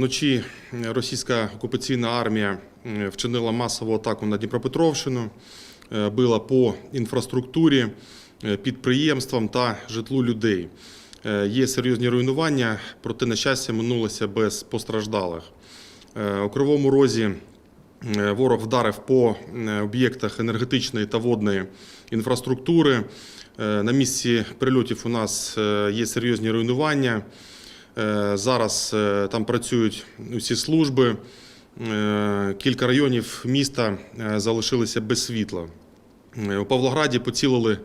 Вночі е, російська окупаційна армія е, вчинила масову атаку на Дніпропетровщину, е, била по інфраструктурі, підприємствам та житлу людей. Є серйозні руйнування, проте, на щастя, минулося без постраждалих. У Кривому Розі ворог вдарив по об'єктах енергетичної та водної інфраструктури. На місці прильотів у нас є серйозні руйнування. Е, Зараз е, там працюють усі служби. Е, Кілька районів міста залишилися без світла. У Павлограді поцілили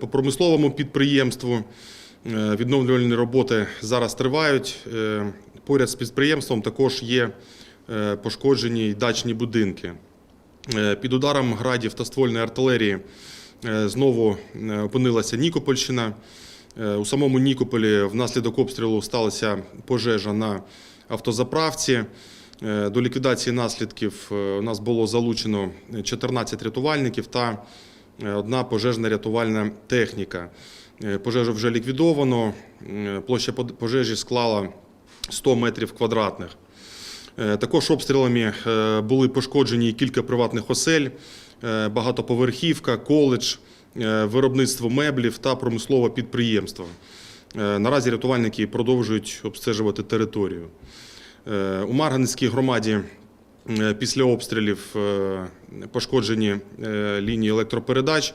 по промисловому підприємству. Відновлювальні роботи зараз тривають. Поряд з підприємством також є пошкоджені дачні будинки. Під ударом градів та ствольної артилерії знову опинилася Нікопольщина. Е, У самому Нікополі внаслідок обстрілу сталася пожежа на автозаправці. Е, До ліквідації наслідків е, у нас було залучено 14 рятувальників та одна пожежна рятувальна техніка. Пожежу вже ліквідовано. Площа пожежі склала 100 метрів квадратних. Також обстрілами були пошкоджені кілька приватних осель, багатоповерхівка, коледж, виробництво меблів та промислове підприємство. Е, Наразі рятувальники продовжують обстежувати територію. Е, У Марганецькій громаді е, після обстрілів е, пошкоджені е, лінії електропередач,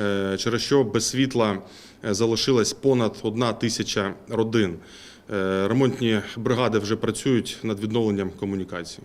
е, через що без світла е, залишилось понад одна тисяча родин. Е, Ремонтні бригади вже працюють над відновленням комунікацій.